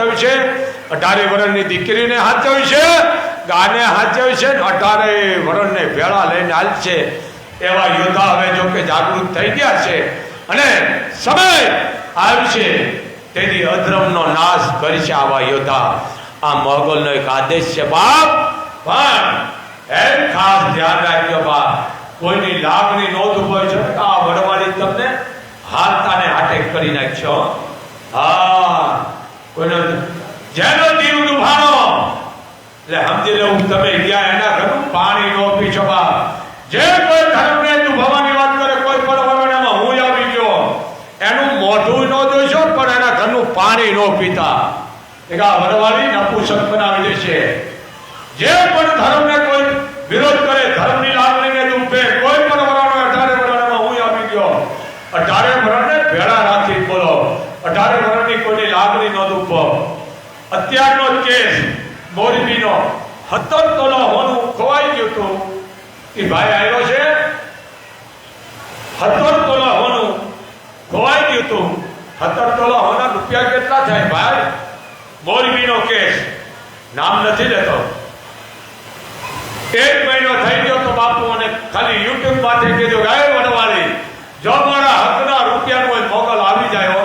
હાચવ્યું છે? અઢારે વર્ષની દીકરીને હાચવ્યું છે? ગાને હાચવ્યું છે અઢારે વર્ષને ભેળા લઈને હાલ છે એવા યોદ્ધા હવે જો કે જાગૃત થઈ ગયા છે. અને સમય આવશે તેથી અધર્મનો નાશ કરી છે આવા યોદ્ધા. આ મોગલનો એક આદેશ છે, બાપ. પણ એમ ખાસ ધ્યાન રાખજો, બાપ. કોઈની લાગણી નોંધ હોય છે આ વડવાળી તમને હાલતાને હાટે કરી નાખશો. હા. કોઈનો જેનો દીવ ડૂબાણો એટલે સમજી લેવું તમે ગયા એના ઘરનું પાણી નો પી બાપ જે કોઈ ધર્મને ડૂબાવાની વાત કરે, કોઈ પણ એમાં હું આવી ગયો. એનું મોઢું ન જોઈશો પણ એના ઘરનું પાણી નો પીતા. એક આ વરવાળી નપુસક બનાવી દેશે જે પણ ધર્મને કોઈ વિરોધ કરે ધર્મની લાગણીને દુભે કોઈ પણ વરાનો અઢારે વરાણમાં હું આવી ગયો અઢારે વરાણને ભેળા રાખી બોલો અઢારે વરાણની કોઈની લાગણી ન દુભો અત્યારનો જ કેસ મોરબીનો સત્તર તોલા હોનું ખોવાઈ ગયું હતું એ ભાઈ આવ્યો છે? સત્તર તોલા હોનું ખોવાઈ ગયું હતું સત્તર તોલા હોના રૂપિયા કેટલા થાય ભાઈ? મોરબીનો કેસ. નામ નથી લેતો. એક મહિનો થઈ ગયો તો બાપુ અને ખાલી યુટ્યુબમાંથી કીધું, ગાય વડવાળી જો મારા હકના રૂપિયા કોઈ મોગલ આવી જાય હો,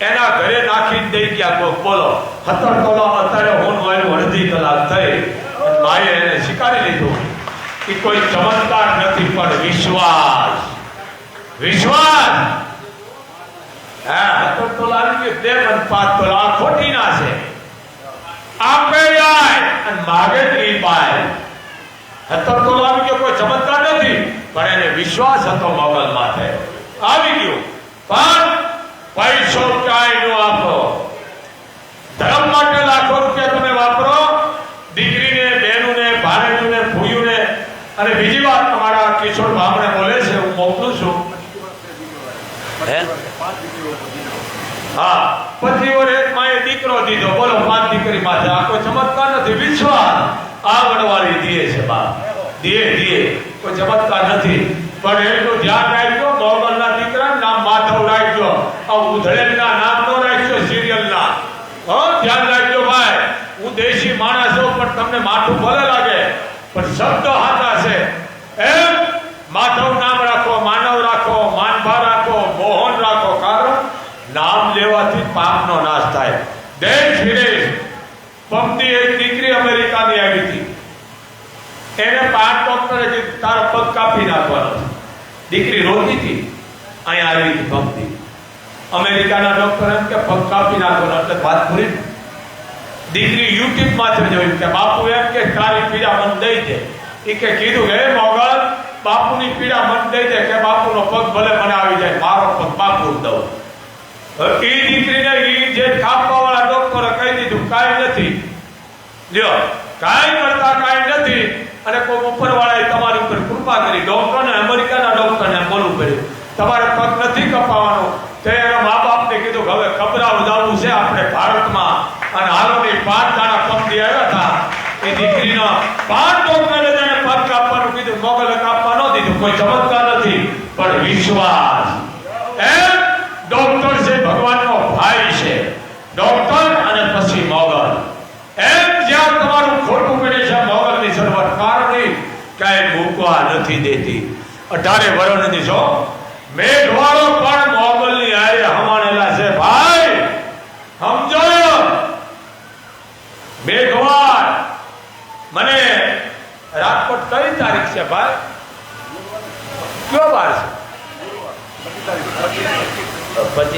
એના નાખીને દઈ ગયા કોક બોલો. હતર તોલા અત્યારે હું આવ્યું અડધી કલાક થઈ. માએ એને સ્વીકારી લીધું કે કોઈ ચમત્કાર નથી, પણ વિશ્વાસ. વિશ્વાસ! ખોટી ના છે. આપે માગે ત્રી પાય. તો ગયો કોઈ ચમત્કાર નથી, પણ એને વિશ્વાસ હતો મોગલ માથે આવી ગયું. પણ પૈસો ચાય નો આપો. ધર્મ માટે લાખો રૂપિયા તમે વાપરો દીકરીને બહેનુને ભાણેજુને ભૂયુને અને બીજી વાત તમારા કિશોર ભામણે બોલે છે હું મોકલું છું. હા? પછી ઓર એક માએ દીકરો દીધો. બોલો પાંચ દીકરી માથે આખો ચમત્કાર નથી. વિશ્વાસ આ વડવાળી દીએ છે બા દીએ દીએ. કોઈ ચમત્કાર નથી. પણ એનું ધ્યાન રાખજો. ઉધળેલના નામ નો રાખજો સિરિયલના. હો, ધ્યાન રાખજો ભાઈ, હું દેશી માણસ છું પણ તમને માથું ભલે લાગે, પણ શબ્દ હાથા છે. એમ, માધવ નામ રાખો, માનવ રાખો, માનભા રાખો, મોહન રાખો, કારણ નામ લેવાથી પાપનો નાશ થાય. દેશ વિદેશ, પંક્તિ એક દીકરી અમેરિકાની આવી હતી. એને પાંચ ડોક્ટરે તારો પગ કાપી નાખવાનો દીકરી રોતી હતી, અહીંયા આવી હતી પંક્તિ. અમેરિકાના ડોક્ટર એમ કે, પગ કાપી નાખવાનો એટલે વાત પૂરી દીકરી યુટ્યુબમાંથી જોયું કે, બાપુ એમ કે, તારી પીડા મન દઈ દે. એ કે, કીધું, હે મોગલ, બાપુની પીડા મન દઈ દે, કે બાપુનો પગ ભલે મને આવી જાય, મારો પગ બાપુ દઉં. એ દીકરીને એ જે કાપવા વાળા ડોક્ટરે કહી દીધું, કાંઈ નથી. લ્યો, કાંઈ મળતા કાંઈ નથી. અને કોઈ ઉપરવાળાએ તમારી ઉપર કૃપા કરી ડોક્ટરને અમેરિકાના ડોક્ટરને બોલવું પડ્યું. તમારે પગ નથી કપાવાનો તે એના મા બાપને કીધું કે હવે કબરાઓ જવું છે આપણે ભારતમાં અને હાલોની પાંચ દાણા પગ આવ્યા હતા એ દીકરીનો પાંચ ડોક્ટરે જેને પગ કાપવાનું કીધું મોગલે કાપવા ન દીધું કોઈ ચમત્કાર નથી, પણ વિશ્વાસ. એમ ડોક્ટર છે ભગવાનનો ભાઈ છે ડોક્ટર અને પછી મોગલ. એમ જ્યાં તમારું ખોટું પડે છે, મોગલની શરૂઆત કારણે ક્યાંય મૂકવા નથી દેતી. અઢારે વર્ષની છો મેઘવાળો પણ મોગલની હારે હમાણેલા છે, ભાઈ, સમજો મેઘવાળ, મને રાજકોટ કઈ તારીખ છે, ભાઈ? કયો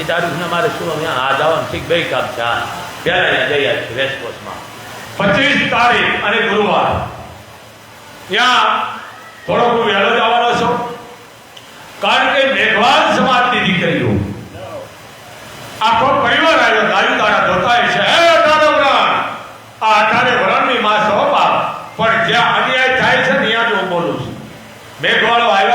તારીખ છે? મારે શું અમે આ જવાનું ઠીક બે કામ છે હા. પહેલા જઈ આવી રેસકોર્સમાં પચીસ તારીખ અને ગુરુવાર. ત્યાં થોડોક વહેલો જવાનો છો? કારણ કે મેઘવાન સમાજની દીકરીઓ. આખો પરિવાર આવ્યો દારૂ તારા ધોતા છે. હે દાદવરાણ આ અઢારે વરણની માં સોપા પણ જ્યાં અન્યાય થાય છે ત્યાં જ હું બોલું છું. મેઘવાળો આવ્યો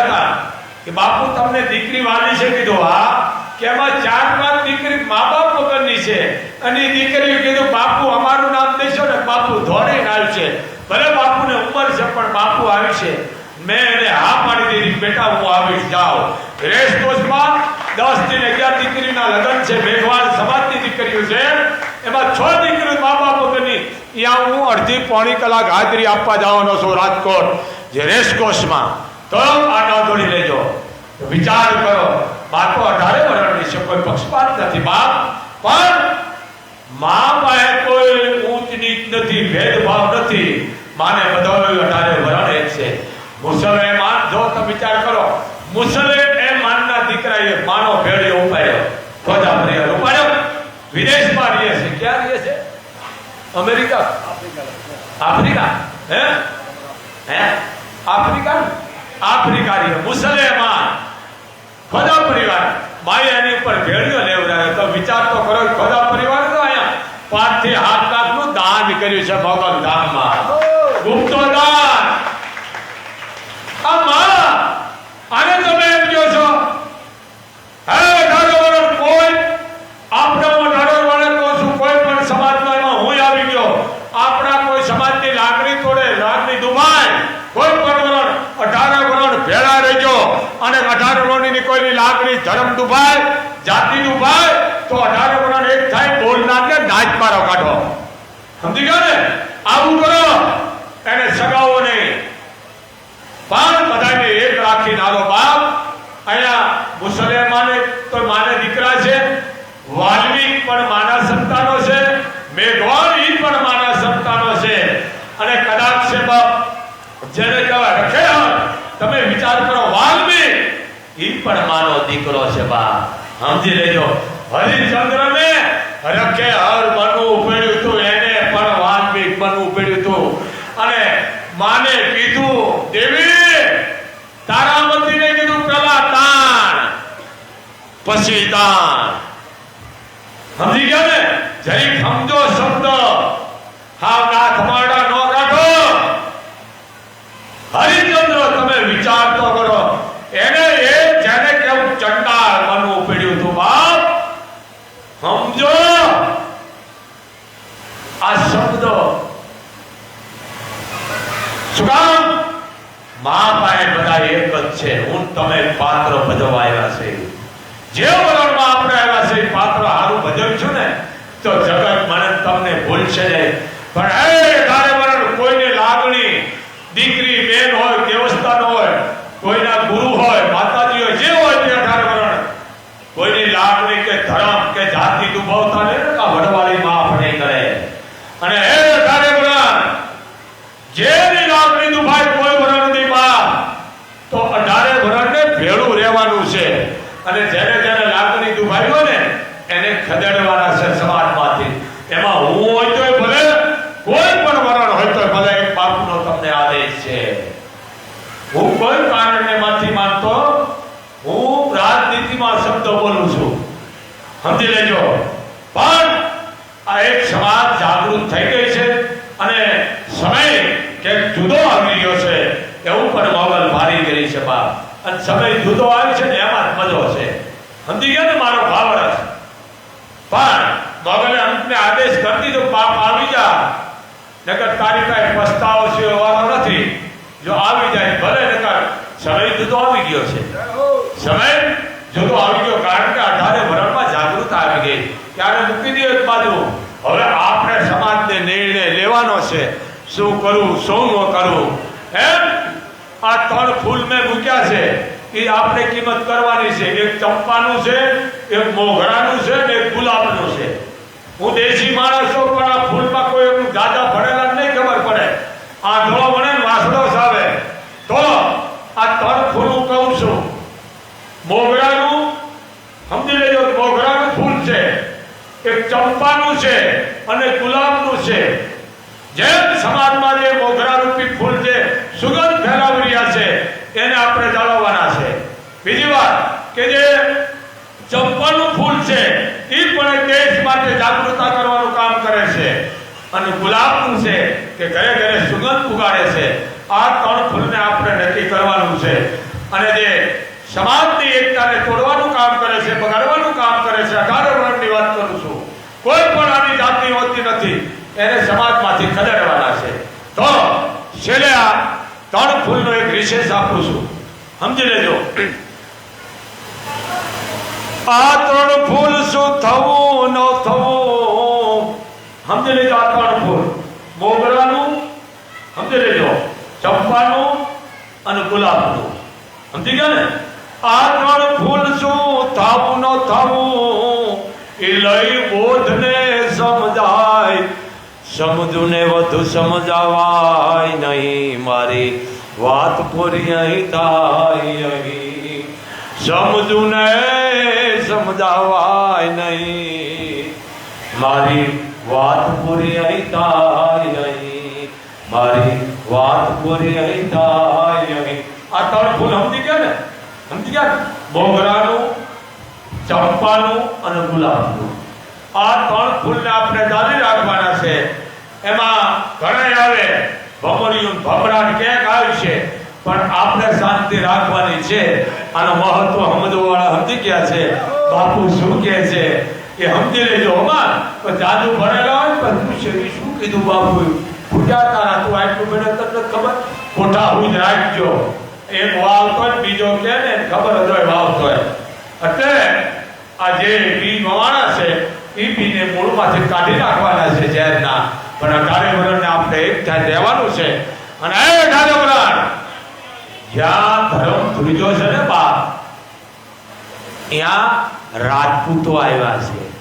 કે બાપુ, તમને દીકરી વાલી છે કીધું, હા. કે એમાં ચાર પાંચ દીકરી મા બાપ વગરની છે. અને દીકરીએ કીધું, બાપુ, અમારું નામ દેશો ને બાપુ ધોરે નાલ છે. ભલે બાપુને ઉંમર છે, પણ બાપુ આવી છે. મેં એને હા પાડી દીધી, બેટા, હું આવીશ, જાઓ. રેસ કોર્સમાં દસથી અગિયાર દીકરીના લગ્ન છે મેઘવાળ સમાજની દીકરીઓ છે. એમાં છ દીકરીઓ મા બાપ વગરની. ત્યાં હું અડધી પોણી કલાક હાજરી આપવા જવાનો છું રાજકોટ. જે રેસ તો આ દોડી લેજો. વિચાર કરો. બાપો અઢારે વર્ષની છે, કોઈ પક્ષપાત નથી, બાપ. પણ મા પાસે કોઈ ઊંચ નીચ નથી, ભેદભાવ નથી. માને બધો અઢારે વરણ એક છે. મુસલમાન જો તમે વિચાર કરો મુસલમાન માનના દીકરાએ માનો ભેળ્યો ઉપાડ્યો. ખોજા પ્રિય ઉપાડ્યો. વિદેશમાં રહે છે. ક્યાં રહે છે? અમેરિકા? આફ્રિકા. હે? હે? આફ્રિકા? આફ્રિકા રહે મુસલમાન. ખોદા પરિવાર. માએ એની ઉપર ભેળિયો લેવડાવ્યો. તો વિચાર તો કરો ખોદા પરિવાર તો અહીંયા પાંચથી સાત લાખનું દાન કર્યું છે મોગલ ધામમાં. ગુપ્તો દાન આ માં આને તમે એમ કહો છો હે અઢારો વર્ષ કોઈ આપણે હું અઢારો વર્ષ કહું છું કોઈ પણ સમાજમાં એમાં હું આવી ગયો આપણા કોઈ સમાજની લાગણી તોડે લાગણી દુભાય કોઈ પણ વરણ અઢારે વરણ ભેળા રહેજો અને અઢાર વરણની કોઈની લાગણી ધર્મ દુભાય જાતિ દુભાય, તો અઢાર વરણ એક થાય બોલનારને નાચ મારો કાઢો. સમજી ગયો ને? આવું કરો. એને સગાવો નહીં પણ બધાને એક રાખી નારો બાપ અહીંયા મુસલમાને તો માને દીકરા છે વાલ્મીક પણ માના સંતાનો છે મેઘવાળ ઈ પણ માના સંતાનો છે અને કદાચ છે બાપ જેને કહેવાય રખે તમે વિચાર કરો વાલ્મીક ઈ પણ મારો દીકરો છે બા સમજી લેજો. હરિચંદ્રને રખે હર બનવું પડ્યું હતું એને પણ વાલ્મીક બનવું પડ્યું હતું અને માને કીધું, દેવી, તારામતીને કીધું પેલા તાણ, પછી તાણ. સમજી ગયા ને? જય સમજો શબ્દ. હાવ ના ખમાડા નો કાઢો હરિચંદ્ર તમે વિચાર તો કરો એને એ જેને કેવું ચંડાળ બનવું પડ્યું હતું બાપ સમજો આ શબ્દ શું કામ? મા પાસે બધા એક જ છે. હું તમે પાત્ર ભજવવા આવ્યા છે. જે વલણમાં આપણે આવ્યા છે પાત્ર હારું ભજવશું ને, તો જગત મને તમને ભૂલશે નહીં. પણ એ તારે વલણ કોઈની લાગણી દીકરી બેન હોય દેવસ્થાન હોય કોઈના ગુરુ હોય માતાજી હોય જે હોય તે અઢારે વરણ કોઈની લાગણી કે ધર્મ કે જાતિ દુભાવતા નહીં ને આ વડવાળી માફ નહીં કરે અને એ અઢારે વરણ જેની લાગણી દુભાય કોઈ વરણની માં તો અઢારે વરણને ભેળું રહેવાનું છે અને જેને જેને લાગણી દુભાઈ હોય ને એને ખદેડવાના છે સમાજમાંથી એમાં હું હોય તોય ભલે કોઈ પણ વરણ હોય તોય ભલે એક બાપનો તમને આદેશ છે હું કોઈ કારણને માંથી માનતો હું રાજનીતિમાં શબ્દ બોલું છું સમજી લેજો પણ આ એક સમાજ જાગૃત થઈ ગઈ છે અને સમય કે જુદો આવી ગયો છે એવું પણ મોગલ ભારી કરી છે બાપ. અને સમય જુદો આવ્યો છે ને એમાં મજો છે. સમજી ગયો ને મારો ભાવ પણ મોગલે અંતને આદેશ કરી દીધો પાપ આવી જા. નકર તારી કાંઈ પસ્તાવો છે એવાનો નથી. જો આવી જાય ભલે, નકર સમય જુદો આવી ગયો છે. સમય જુદો આવી ગયો કારણ કે અઢારે વરણમાં જાગૃત આવી ગઈ. ત્યારે મૂકી દે એક બાજુ. હવે આપણે સમાજને નિર્ણય લેવાનો છે શું કરવું શું ન કરું? એમ આ ત્રણ ફૂલ મેં મૂક્યા છે. એ આપણે કિંમત કરવાની છે. એક ચંપાનું છે, એક મોગરાનું છે ને એક ગુલાબનું છે. હું દેશી માણસ છું, પણ આ ફૂલમાં કોઈ એમ દાદા ભણેલા નહીં ખબર પડે. આંધળો ભણે ને વાસડો સાવે. તો આ ત્રણ ફૂલ હું કહું છું. મોગરાનું સમજી લેજો મોગરાનું ફૂલ છે. એક ચંપાનું છે અને ગુલાબનું છે. જેમ સમાજમાં જે મોગરા રૂપી ફૂલ છે, સુગંધ ફેલાવી રહ્યા છે, એને આપણે જાળવવાના છે. બીજી વાત કે જે ચંપાનું ફૂલ છે, એ પણ દેશ માટે જાગૃતતા કરવાનું કામ કરે છે. અને ગુલાબનું છે કે ઘરે ઘરે સુગંધ ઉગાડે છે, આ ત્રણ ફૂલને આપણે નક્કી કરવાનું છે. અને જે સમાજની એકતાને તોડવાનું કામ કરે છે, બગાડવાનું કામ કરે છે, અઢાર વર્ણની વાત કરું છું. કોઈ પણ આની જાતની હોતી નથી. એને સમાજમાંથી ખદેડવાના છે તો છેલ્લે આ ત્રણ ફૂલનો એક વિશેષ આપું છું. સમજી લેજો. આ ત્રણ ફૂલ શું થવું, ન થવું? સમજી લેજો આ ત્રણ ફૂલ. મોગરાનું, સમજી લેજો. ચંપાનું અને ગુલાબનું. સમજી ગયા ને? આ ત્રણ ફૂલ શું થવું, ન થવું? એ લઈ બોધને સમજુને વધુ સમજાવાય નહીં. મારી વાત પૂરી અહીં થાય અહીં. સમજુને સમજાવાય નહીં. મારી વાત પૂરી અહીં થાય અહીં. મારી વાત પૂરી અહીં થાય અહીં. આ ત્રણ ફૂલ સમજી ગયા ને? સમજી ગયા? ને? મોગરાનું ચંપાનું અને ગુલાબનું. આ ત્રણ ફૂલને આપણે દાદી રાખવાના છે. એમાં ઘણા આવે. ભમરિયું ભમરાટ ક્યાંક આવ્યું છે, પણ આપણે શાંતિ રાખવાની છે. આનો મહત્વ સમજવાળા સમજી ગયા છે. બાપુ શું કહે છે? એ સમજી લેજો અમાર તો જાદુ ભણેલા હોય પણ પૂછે "ઈ શું કીધું બાપુ? ફૂટ્યા તારા તું આટલું બને તમને ખબર? ખોટા હું જ રાખજો. એક વાવતો બીજો કે ને, ખબર જ હોય વાવતો એટલે આ જે બી વવાણા છે એ બીને મૂળમાંથી કાઢી નાખવાના છે ઝેરના. પણ અઢારે વરણને આપણે એક ધ્યાન રહેવાનું છે. અને એ અઢારે જ્યાં ધર્મ ધ્રુજો છે ને બાપ, ત્યાં રાજપૂતો આવ્યા છે.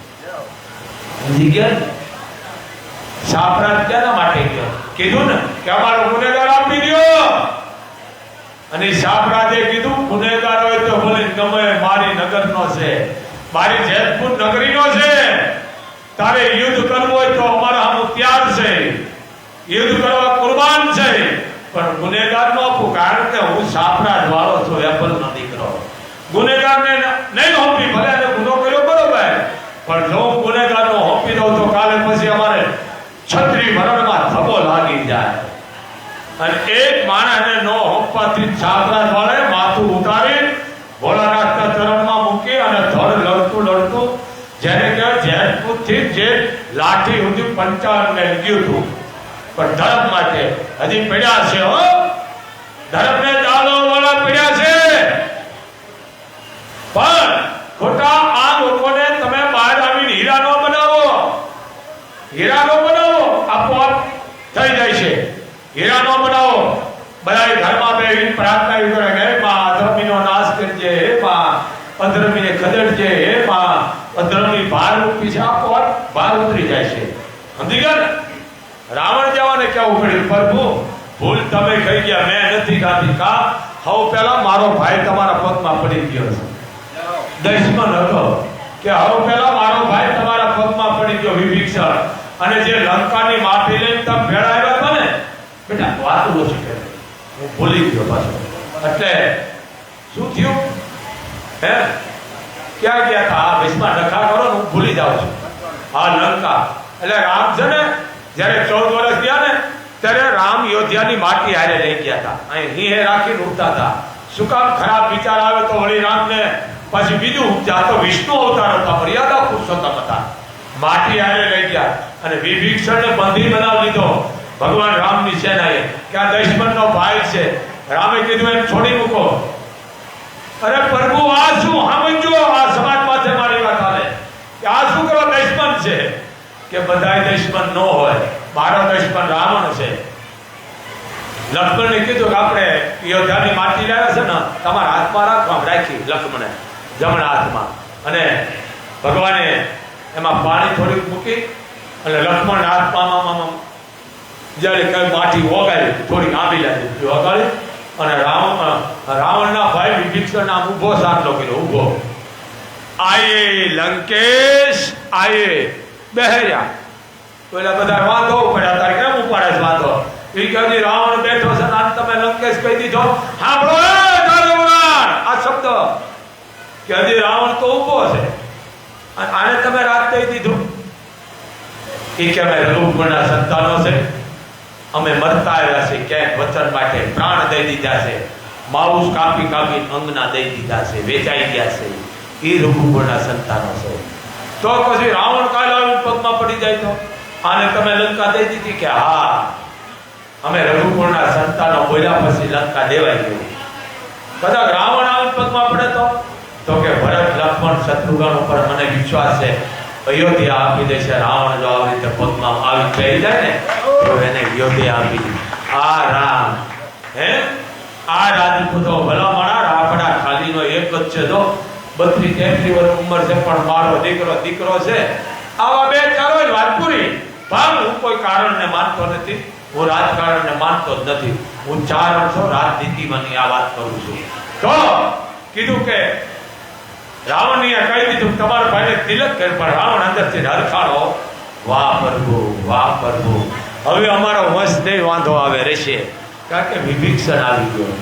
સમજી ગયા? ને? ક્યાંના માટે કીધું ને કે અમારો ગુનેગાર આપી દ્યો. અને શાહરાજે કીધું, ગુનેગાર હોય તો ભલે ગમે, મારી નગરનો છે. મારી જેતપુર નગરીનો છે. તારે યુદ્ધ કરવું હોય તો અમારા હમ તૈયાર છે યુદ્ધ કરવા કુરબાન છે. પણ ગુનેગાર નો આપું, કારણ કે હું શાહરાજ વાળો છું ન દીકરો. ગુનેગારને નહીં હોપી, ભલે એને ગુનો કર્યો, બરોબર. પણ જો હું ગુનેગારનો હોપી દઉં, તો કાલે પછી અમારે છત્રી મરણમાં ધબો લાગી જાય. અને એક માણસને નો હોપવાથી છાત્રાજ વાળે માથું ઉતારી ભોળાનાથના ચરણમાં મૂકી અને ધડ લડતું લડતું, જેને કહેવાય જેતપુરથી જે લાઠી સુધી પંચાવનને ગયું હતું. પણ ધર્મ માટે હજી પડ્યા છે, હો. ધર્મને ચાલો વાળા પડ્યા છે. પણ ખોટા આ લોકોને તમે બહાર આવીને હીરા નો બનાવો. હીરા નો બનાવો, આપોઆપ થઈ જાય છે. હીરા નો બનાવો. બધાય ઘરમાં બેહીને પ્રાર્થના ઈ કરે કે હે માં અધર્મીનો નાશ કરજે હે માં અધર્મીને ખદેડજે હે માં અધર્મી ભાર મૂકી છે આપોઆપ ભાર ઉતરી જાય છે સમજી ગયા ને કેવું પડ્યું પ્રભુ ભૂલ તમે કહી ગયા, મેં નથી ખાધી. કા? હવ પહેલા મારો ભાઈ તમારા પગમાં પડી ગયો છે દશમન હતો કે હવે પહેલા મારો ભાઈ તમારા પગમાં પડી ગયો, વિભીષણ. અને જે લંકાની માટી લઈને તમે ભેળા આવ્યા હતા ને, બેટા, વાત ઓછી કરે. હું ભૂલી ગયો પાછો. એટલે શું થયું? હે? ક્યાં ગયા હતા? આ ભીષ્મા નખા કરો હું ભૂલી જાઉં છું. આ લંકા. એટલે રામ છે ને, જ્યારે ચૌદ વર્ષ ગયા ને ત્યારે રામ યોધ્યાની માટી હારે લઈ ગયા હતા. અહીં હિંહે રાખીને ઉડતા હતા. શું કામ ખરાબ વિચાર આવે તો વળી રામને પછી બીજું ઉપજા. તો વિષ્ણુ અવતાર હતા, મર્યાદા પુરુષોત્તમ હતા માટી હારે લઈ ગયા અને વિભીષણને બંધી બનાવી લીધો. ભગવાન રામની સેનાએ કે આ દશમનનો ભાઈ છે. રામે કીધું એને છોડી મૂકો. અરે પ્રભુ, આ શું? સમજો આ સમાજ પાસે મારી વાત હાલે કે આ શું કરો દુશ્મન છે કે બધાય દુશ્મન ન હોય મારો દુશ્મન રાવણ છે. લક્ષ્મણને કીધું કે આપણે યોદ્ધાની માટી લાવ્યા છે ને, તમારા હાથમાં રાખવા રાખી લક્ષ્મણે જમણા હાથમાં. અને ભગવાને એમાં પાણી થોડીક મૂકી અને લક્ષ્મણ હાથમાં જ્યારે કઈ માટી ઓગાળી, થોડીક આંબી લાવી ઓગાળી અને રાવણ રાવણના ભાઈ વિભીષણ આમ ઊભો સામનો કર્યો ઊભો. આયે લંકેશ, આયે. બહેર્યા. પેલા બધા વાંધો પડ્યા તારે કેમ ઉપાડે છે વાંધો? ઈ કહે છે, રાવણ બેઠો છે ને આને તમે લંકેશ કહી દીધો. સાંભળો એ નાગવરાણ! આ શબ્દ. કે હજી રાવણ તો ઊભો છે. અને આને તમે રાત કહી દીધું. ઈ કે અમે રઘુકુળના સંતાનો છે. અમે મરતા આવ્યા છે ક્યાંક વચન માટે પ્રાણ દઈ દીધા છે. માઉસ કાપી કાપી અંગના દઈ દીધા છે વેચાઈ ગયા છે. એ રઘુકુળના સંતાનો છે. તો પછી રાવણ કાલ આવીને પગમાં પડી જાય તો? આને તમે લંકા દઈ દીધી કે હા? અમે રઘુકુળના સંતાનો બોલ્યા પછી લંકા દેવાઈ ગયું કદાચ રાવણ આવીને પગમાં પડે તો? તો કે ભરત, લક્ષ્મણ, શત્રુઘ્ન ઉપર મને વિશ્વાસ છે. અયોધ્યા આપી દેશે રાવણ જો આવી રીતે પગમાં આવી થઈ જાય ને, તો એને અયોધ્યા આપી આ રામ. હે? આ રાજપૂતો ભલા મારા રાખડા ખાલીનો એક જ છે જો બત્રીસ તેત્રીસ વર્ષ ઉંમર છે, પણ મારો દીકરો દીકરો છે. આવા બે ચારો વાત પૂરી પણ હું કોઈ કારણને માનતો નથી. હું રાજકારણને માનતો જ નથી. હું ચાર વર્ષો રાજનીતિમાંની આ વાત કરું છું. તો કીધું કે રાવણીએ કહી દીધું તમારા ભાઈને તિલક કરે, પણ રાવણ અંદરથી હરખાડો. વાહ પ્રભુ વાહ પ્રભુ. હવે અમારો વંશ નહીં વાંધો આવે, રહેશે. કારણ કે વિભીક્ષણ આવી ગયો.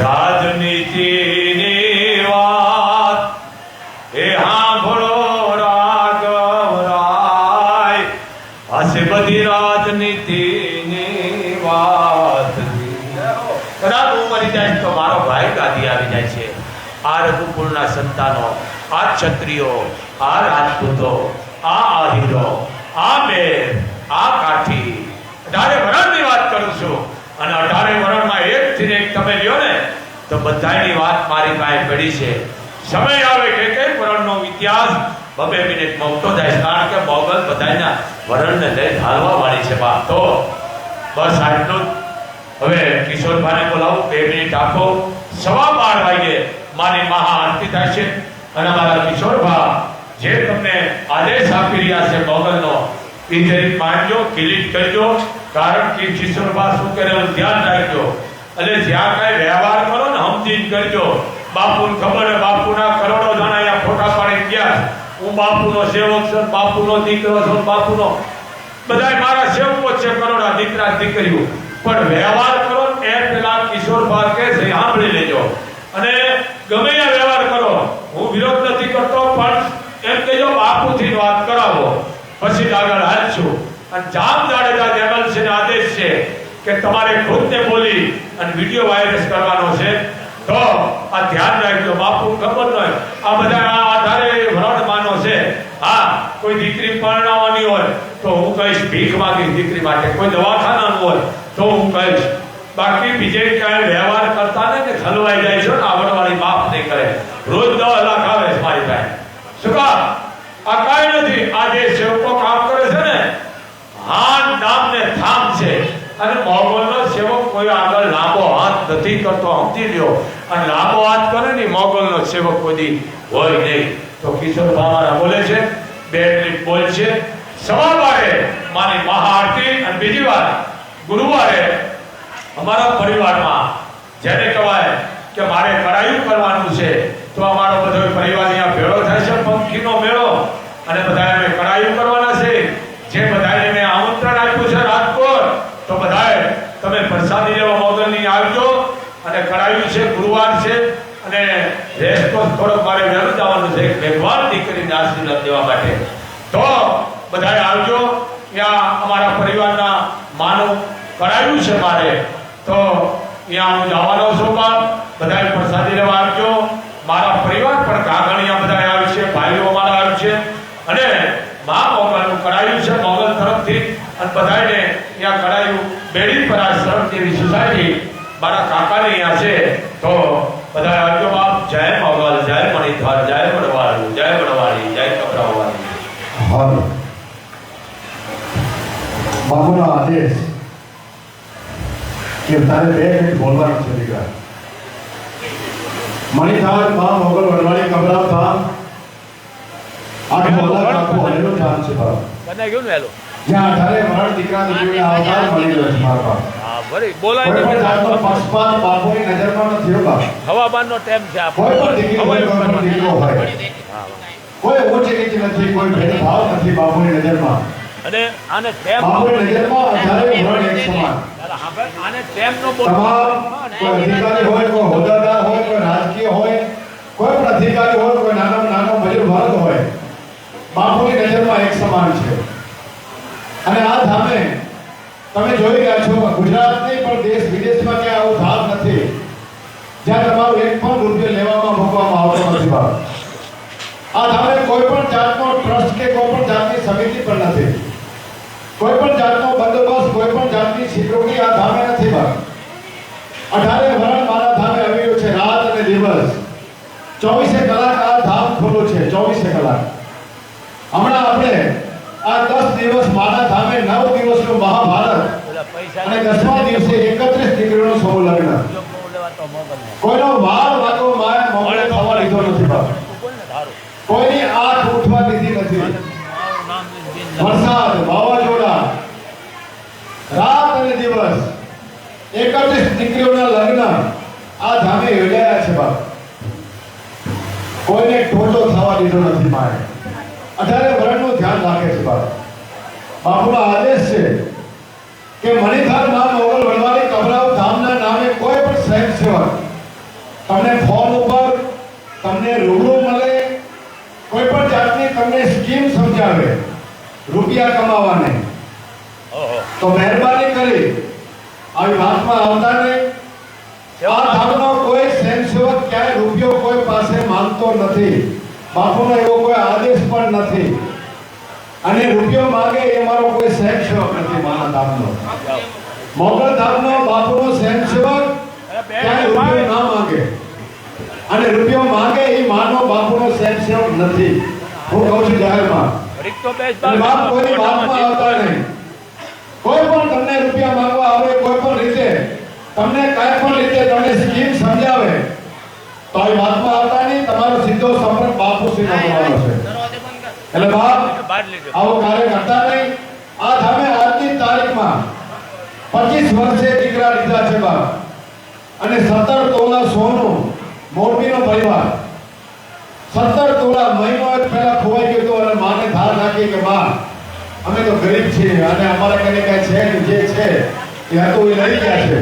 રાજનીતિની કદાચ હું જાય તો મારો ભાઈ ગાદી આવી જાય છે. આ રઘુકુળના સંતાનો, આ ક્ષત્રિયો, આ રાજપૂતો, આ આહીરો, આ મેર, આ કાઠી, અઢારે વરણની વાત કરું છું અને અઢારે વરણમાં એક થી એક તમે લ્યો ને, તો બધાની વાત મારી પાસે પડી છે. સમય આવે કે કઈ વરણનો ઇતિહાસ બબે મિનિટ મોકતો જાય, કારણ કે મોગલ બધાના વરણને લઈ ઢાલવા વાળી છે બા તો. બસ આટલું જ. હવે કિશોરભાઈને બોલાવો બે મિનિટ આપો સવા બાર વાગે મારી મહા આરતી થશે અને મારા કિશોરભા જે તમને આદેશ આપી રહ્યા છે મોગલનો, એ માનજો, કિલીટ કરજો, કારણ કે કિશોરભા શું કરે ધ્યાન રાખજો. એટલે જ્યાં કાંઈ વ્યવહાર કરો ને સમજીને કરજો. બાપુને ખબર બાપુના કરોડો જણા અહીંયા ફોટા પાડી ગયા. હું હું બાપુનો સેવક છું, બાપુનો દીકરો છું, બાપુનો. બધાય મારા સેવકો છે, કરોડા દીકરા દીકરીઓ. પણ વ્યવહાર કરો એ પેલા કિશોર પાર્કે સાંભળી લેજો. અને ગમે એ વ્યવહાર કરો. હું વિરોધ નથી કરતો, પણ એમ કહેજો બાપુથી વાત કરાવો. પછી આગળ હાલશું અને જામ જાડેજા જેમલસિંહ આદેશ છે કે તમારે ખુદને બોલી અને વીડિયો વાયરસ કરવાનો છે. તો આ ધ્યાન રાખજો, બાપુ, ખબર ન હોય આ બધા આ આધારે વ્રણ માનો છે. હા, કોઈ દીકરી પરણાવવાની હોય તો હું કહીશ, ભીખ માંગી દીકરી માટે. કોઈ દવાખાનાનું હોય તો હું કહીશ, બાકી બીજે ક્યાંય વ્યવહાર કરતા ને કે ખલવાઈ જાય છે ને આવડવાળી માફ નહીં કરે રોજ દસ લાખ આવે છે મારી પાસે. શું કામ? આ કાંઈ નથી. આ જે સેવકો કામ કરે છે ને હાથ નામ ને થામ છે. અને મોગલનો સેવક કોઈ આગળ લાંબો હાથ નથી કરતો, સમજી લ્યો. અને લાંબો હાથ કરે ને, મોગલનો સેવક કોઈ હોય નહીં. તો કિશોર બાવાના બોલે છે, બે મિનિટ બોલ છે સવાર વાગે મારી મહાઆરતી અને બીજી વાર ગુરુવારે અમારા પરિવારમાં જેને કહેવાય કે મારે કરાયું કરવાનું છે, તો અમારો બધો પરિવાર અહીંયા ભેળો થાય છે, પંખીનો મેળો. અને બધા અમે કરાયું કરવાના છે. જે બધાને મેં આમંત્રણ આપ્યું છે રાજકોટ, તો બધાએ તમે પ્રસાદી લેવા મોગલની આવજો. અને કરાયું છે, ગુરુવાર છે, અને રેસકોર્સ થોડોક મારે વહેલું જવાનું છે. ભગવાન દીકરીને આશીર્વાદ દેવા માટે. તો બધાએ આવજો. ત્યાં અમારા પરિવારના માનવ કરાયું છે મારે. તો ત્યાં હું જવાનો છું પણ બધા પ્રસાદી લેવા આવજો. મારા પરિવાર પણ કાગળિયા બધા આવશે ભાઈઓ મારા આવશે અને મા મોગલનું કરાયું છે મોગલ તરફથી. અને બધાને ત્યાં કરાયું બેડી પરા શરમ જેવી સોસાયટી મારા કાકાને અહીંયા છે. તો બધા આવજો બાપ. જય મોગલ, જય મણિધર, જય મણવાળું જય મણવાળી જય કપરાવાળી બાબુનો આદેશ. કે તારે બે મિનિટ બોલવાનું છે દીકરા. મણિથારમાં મોગલ વડવાણી કમરાવ થા આઠ અલગ કાકો હરેલું ધામ છે બાપ બને ગયું ને જ્યાં અઢારે મરણ દીકરા દીકરીને આવકાર મળી રહ્યો છે મારા બાપ. હા ભલે કોઈ પણ જાતનો પક્ષપાત બાપુની નજરમાં નથી હો હવામાનનો ટાઈમ છે કોઈ પણ દીકરી હોય કોઈ પણ દીકરો હોય. કોઈ ઊંચ નીચ નથી કોઈ ભેદભાવ નથી બાપુની નજરમાં. અને આને ટેમ બાપુની નજરમાં અઢારે મરણ એક સમાન. કોઈ અધિકારી હોય કોઈ હોદ્દાદાર હોય કોઈ રાજકીય હોય કોઈ પણ અધિકારી હોય કોઈ નાનો નાનો મજૂર વર્ગ હોય બાપુની નજરમાં એક સમાન છે. અને આ ધામે તમે જોઈ રહ્યા છો ગુજરાત નહીં પણ દેશ વિદેશમાં ક્યાંય આવું ધામ નથી કોઈ પણ જાતનો બંદોબસ્ત કોઈ છેતરોની આ ધામે નથી બાપ અઢારે વરણ મારા ધામે આવ્યો છે, રાત અને દિવસ. ચોવીસે કલાક આ ધામ ખુલ્લો છે, ચોવીસે કલાક. હમણાં આપણે આ દસ દિવસ મારા ધામે નવ દિવસનું મહાભારત અને દસમા દિવસે એકત્રીસ દીકરીનું સૌ લગ્ન કોઈનો વાર વાતો માએ મોકળે થવા લીધો નથી બાપ. કોઈની આંખ ઉઠવા દીધી નથી. વરસાદ, વાવાઝોડા રાત અને દિવસ એકત્રીસ દીકરીઓના લગ્ન આ ધામે યોજાયા છે બાપ. કોઈને ટોટો થવા દીધો નથી માએ અઢારે વર્ણનું ધ્યાન રાખે છે બાપ. બાપુનો આદેશ છે કે મણિધાર નામ મોગલ વડવાળી કબરાવ ધામના નામે કોઈ પણ સ્વયંસેવક તમને ફોન ઉપર તમને રૂબરૂ મળે કોઈ પણ જાતની તમને સ્કીમ સમજાવે રૂપિયા કમાવાને. તો મહેરબાની કરી આવી વાતમાં આવતા નહીં આ ધામનો કોઈ સ્વયંસેવક ક્યાંય રૂપિયો કોઈ પાસે માંગતો નથી. બાપુનો એવો કોઈ આદેશ પણ નથી. અને રૂપિયો માગે એ મારો કોઈ સ્વયંસેવક નથી, મારા ધામનો. મોગલ ધામનો બાપુનો સ્વયંસેવક ક્યાંય રૂપિયો ના માગે. અને રૂપિયો માગે એ માનો બાપુનો સ્વયંસેવક નથી. હું કહું છું જાહેરમાં. બાપ કોઈ બાપમાં આવતા નહીં. કોઈ પણ તમને રૂપિયા માંગવા આવે કોઈ પણ રીતે, તમને કઈ પણ રીતે તમને સ્કીમ સમજાવે, તો એ વાતમાં આવતા તમારો સીધો સંપર્ક બાપુ નો થવાનો છે. એટલે બાપ આવો કાર્ય કરતા નહીં. આ ધામે આજની તારીખમાં પચીસ વર્ષે દીકરા લીધા છે બાપ. અને સત્તર તોલા સોનું મોરબીનો પરિવાર. સત્તર તોલા મહિનો પહેલા ખોવાઈ ગયો અને માને ધાર નાખી કે માં અમે તો ગરીબ છીએ અને અમારા કને કઈ છે ને જે છે એ હતું એ લઈ ગયા છે.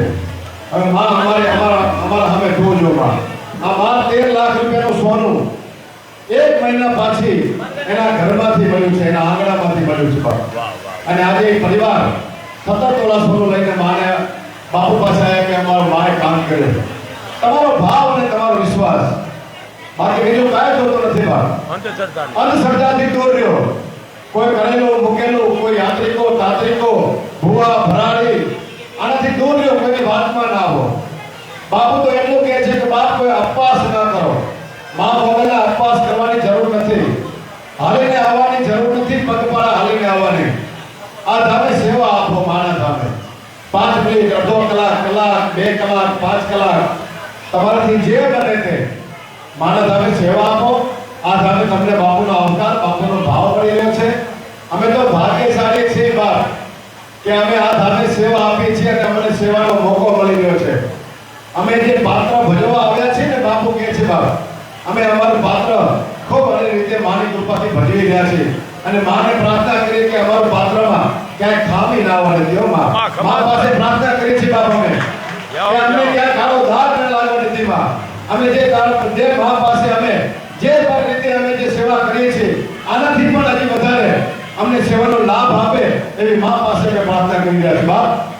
હવે માં અમારે અમારા અમારા સામે જોજો માં. આ માં તેર લાખ રૂપિયાનું સોનું એક મહિના પાછી એના ઘરમાંથી મળ્યું છે એના આંગણામાંથી મળ્યું છે અને આજે પરિવાર સત્તર તોલા સોનું લઈને માને બાપુ પાસે આવ્યા કે અમારો મારે કામ કરે. તમારો ભાવ અને તમારો વિશ્વાસ. બાકી બીજું કાંઈ જોતો નથી બાપ અંધશ્રદ્ધાથી દૂર રહ્યો. કોઈ કરેલું મૂકેલું કોઈ યાત્રિકો તાંત્રિકો ભૂવા ભરાડી આનાથી દૂર રહ્યો કોઈની વાતમાં ના આવો બાપુ તો એટલું કહે છે કે બાપ કોઈ અપવાસ ના કરો. મા બાબાને અપવાસ કરવાની જરૂર નથી. હાલીને આવવાની જરૂર નથી, પગપાળા હાલીને આવવાની. આ ધામે સેવા આપો માના ધામે. પાંચ મિનિટ, અડધો કલાક કલાક, બે કલાક, પાંચ કલાક. તમારાથી જે બને તે. માના ધામે સેવા આપો. આ ધામે તમને બાપુનો અવતાર બાપુનો ભાવ મળી રહ્યો છે. અમે તો ભાગ્યશાળી છીએ બાપ, કે અમે આ ધામે સેવા આપી છીએ અને અમને સેવાનો મોકો મળી રહ્યો છે. અમે જે પાત્ર ભજવવા આવ્યા છે ને બાપુ કહે છે બાપ અમે અમારું પાત્ર ખૂબ અને રીતે માની કૃપાથી ભજવી રહ્યા છે અને માને પ્રાર્થના કરી કે અમારું પાત્રમાં ક્યાંય ખામી ના વળે. દીધી માં. માં, પાસે પ્રાર્થના કરી છે બાપ અમે. કે અમને ક્યાં કાળો ધાર ન લાગે નથી માં. અમે જે જે મા પાસે અમે જે રીતે અમે જે સેવા કરીએ છીએ આનાથી પણ હજી વધારે અમને સેવાનો લાભ આપે એવી મા પાસે પ્રાર્થના કરી રહ્યા છીએ. બાપ